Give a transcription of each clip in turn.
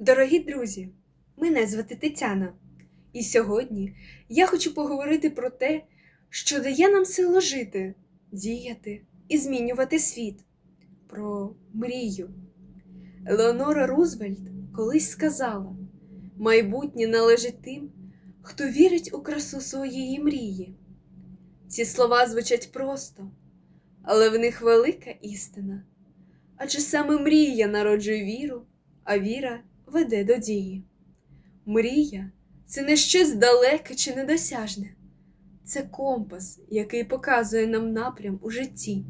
Дорогі друзі, мене звати Тетяна, і сьогодні я хочу поговорити про те, що дає нам силу жити, діяти і змінювати світ, про мрію. Елеонора Рузвельт колись сказала: майбутнє належить тим, хто вірить у красу своєї мрії. Ці слова звучать просто, але в них велика істина. Адже саме мрія народжує віру, а віра веде до дії. Мрія це не щось далеке чи недосяжне, це компас, який показує нам напрям у житті.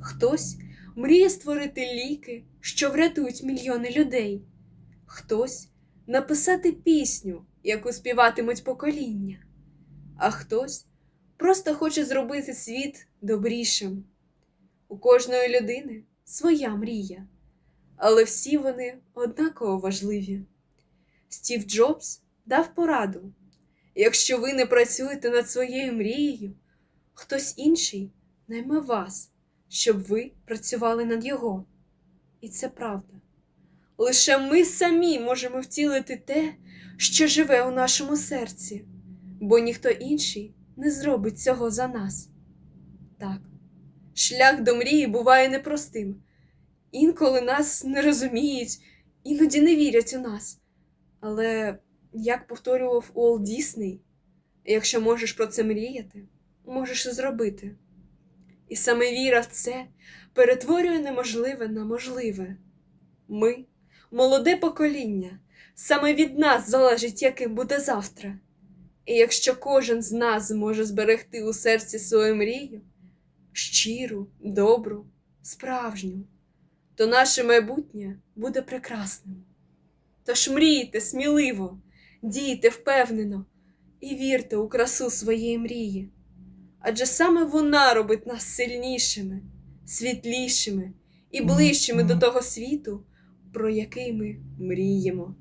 Хтось мріє створити ліки, що врятують мільйони людей, хтось написати пісню, яку співатимуть покоління, а хтось просто хоче зробити світ добрішим. У кожної людини своя мрія але всі вони однаково важливі. Стів Джобс дав пораду: якщо ви не працюєте над своєю мрією, хтось інший найме вас, щоб ви працювали над його. І це правда. Лише ми самі можемо втілити те, що живе у нашому серці, бо ніхто інший не зробить цього за нас. Так, шлях до мрії буває непростим. Інколи нас не розуміють, іноді не вірять у нас. Але, як повторював Уолт Дісней, якщо можеш про це мріяти, можеш і зробити. І саме віра в це перетворює неможливе на можливе. Ми, молоде покоління, саме від нас залежить, яким буде завтра. І якщо кожен з нас зможе зберегти у серці свою мрію, щиру, добру, справжню то наше майбутнє буде прекрасним. Тож мрійте сміливо, дійте впевнено і вірте у красу своєї мрії, адже саме вона робить нас сильнішими, світлішими і ближчими до того світу, про який ми мріємо.